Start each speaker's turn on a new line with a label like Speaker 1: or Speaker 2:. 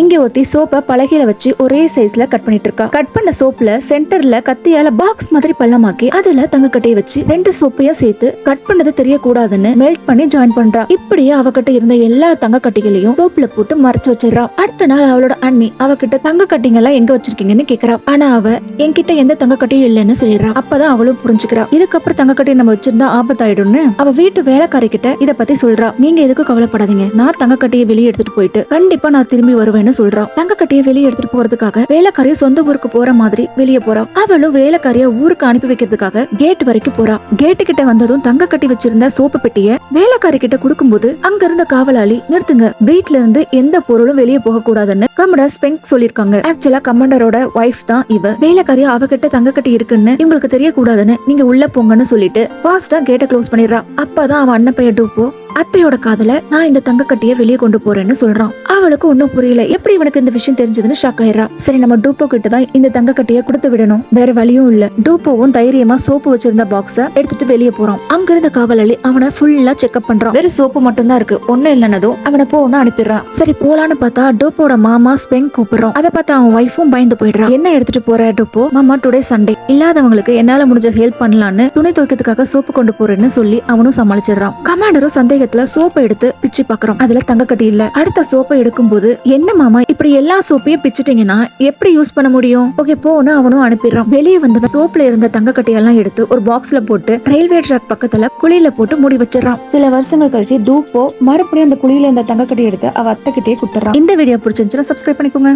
Speaker 1: இங்க ஒருத்தி சோப்பை பலகையில வச்சு ஒரே சைஸ்ல கட் பண்ணிட்டு இருக்கா கட் பண்ண சோப்ல சென்டர்ல கத்தியால பாக்ஸ் மாதிரி பள்ளமாக்கி அதுல தங்க கட்டையை வச்சு ரெண்டு சோப்பையும் சேர்த்து கட் பண்ணது தெரியக்கூடாதுன்னு மெல்ட் பண்ணி ஜாயின் பண்றா. இப்படியே அவகிட்ட இருந்த எல்லா தங்க கட்டிகளையும் சோப்ல போட்டு மறைச்சு வச்சிடறா. அடுத்த நாள் அவளோட அண்ணி அவகிட்ட தங்க கட்டிங்க எல்லாம் எங்க வச்சிருக்கீங்கன்னு கேக்குறா. ஆனா அவ என்கிட்ட எந்த தங்க கட்டியும் இல்லைன்னு சொல்லிடுறா. அப்பதான் அவளும் புரிஞ்சுக்கிறா. இதுக்கப்புறம் தங்க கட்டி நம்ம வச்சிருந்தா ஆபத்தாயிடும்னு அவ வீட்டு வேலைக்காரி கிட்ட இத பத்தி சொல்றா. நீங்க எதுக்கும் கவலைப்படாதீங்க. நான் தங்க கட்டியை வெளியே எடுத்துட்டு போயிட்டு கண்டிப்பா நான் திரும்பி வருவேன். வருவேன்னு சொல்றான் தங்க வெளியே எடுத்துட்டு போறதுக்காக வேலைக்காரிய சொந்த ஊருக்கு போற மாதிரி வெளியே போறான் அவளும் வேலைக்காரிய ஊருக்கு அனுப்பி வைக்கிறதுக்காக கேட் வரைக்கும் போறா. கேட்டு கிட்ட வந்ததும் தங்க கட்டி வச்சிருந்த சோப்பு பெட்டிய வேலைக்காரி கிட்ட கொடுக்கும்போது அங்க இருந்த காவலாளி நிறுத்துங்க. வீட்ல இருந்து எந்த பொருளும் வெளியே போக கூடாதுன்னு கமடர் ஸ்பெங்க் சொல்லிருக்காங்க ஆக்சுவலா கமாண்டரோட ஒய்ஃப் தான் இவ. வேலைக்காரி அவகிட்ட தங்க கட்டி இருக்குன்னு இவங்களுக்கு தெரியக்கூடாதுன்னு நீங்க உள்ள போங்கன்னு சொல்லிட்டு ஃபாஸ்டா கேட்டை க்ளோஸ் பண்ணிடுறான் அப்பதான் அவன் அண்ணன் டூப்போ அத்தையோட காதல நான் இந்த தங்க கட்டிய வெளியே கொண்டு போறேன்னு சொல்றான். அவளுக்கு ஒன்றும் புரியல. எப்படி இவனுக்கு இந்த விஷயம் தெரிஞ்சதுன்னு ஷாக் ஆயிரா சரி நம்ம டூப்போ கிட்ட தான் இந்த தங்க கட்டைய கொடுத்து விடணும். வேற வழியும் இல்ல. டூப்போவும் தைரியமா சோப்பு வச்சிருந்த பாக்ஸ எடுத்துட்டு வெளியே போறான். அங்க இருந்த காவலாளி அவனை ஃபுல்லா செக்அப் பண்றான். வெறும் சோப்பு மட்டும் தான் இருக்கு. ஒண்ணு இல்லைன்னதும் அவனை போன அனுப்பிடுறான் சரி போலான்னு பார்த்தா டூப்போட மாமா ஸ்பெங் கூப்பிடுறான். அதை பார்த்து அவன் ஒய்ஃபும் பயந்து போயிடுறான். என்ன எடுத்துட்டு போற டூப்போ? மாமா டுடே சண்டே இல்லாதவங்களுக்கு என்னால முடிஞ்ச ஹெல்ப் பண்ணலான்னு துணி துவைக்கிறதுக்காக சோப்பு கொண்டு போறேன்னு சொல்லி அவனும் சமாளிச்சிடுறான். கமாண்டரும் சந்தேகத்துல சோப்பை எடுத்து பிச்சு பாக்குறான். அதுல தங்கக்கட்டி இல்ல. அடுத்த சோப்பை எடுக்கும்போது என்ன மாமா இப்படி எல்லா சோப்பையும் பிச்சிட்டீங்கன்னா எப்படி யூஸ் பண்ண முடியும்? ஓகே போன அவனும் அனுப்பிடுறான். வெளியே வந்த சோப்ல இருந்த தங்கக்கட்டியெல்லாம் எடுத்து ஒரு பாக்ஸ்ல போட்டு ரயில்வே ட்ராக் பக்கத்துல குழியில போட்டு மூடி வச்சிடறான். சில வருஷங்கள் கழிச்சு டூப்போ மறுபடியும் அந்த குழியில இருந்த தங்கக்கட்டி எடுத்து அவ அத்தை கிட்டே குத்துறான் இந்த வீடியோ பிடிச்சிருந்துச்சுன்னா சப்ஸ்கிரைப் பண்ணிக்கோங்க.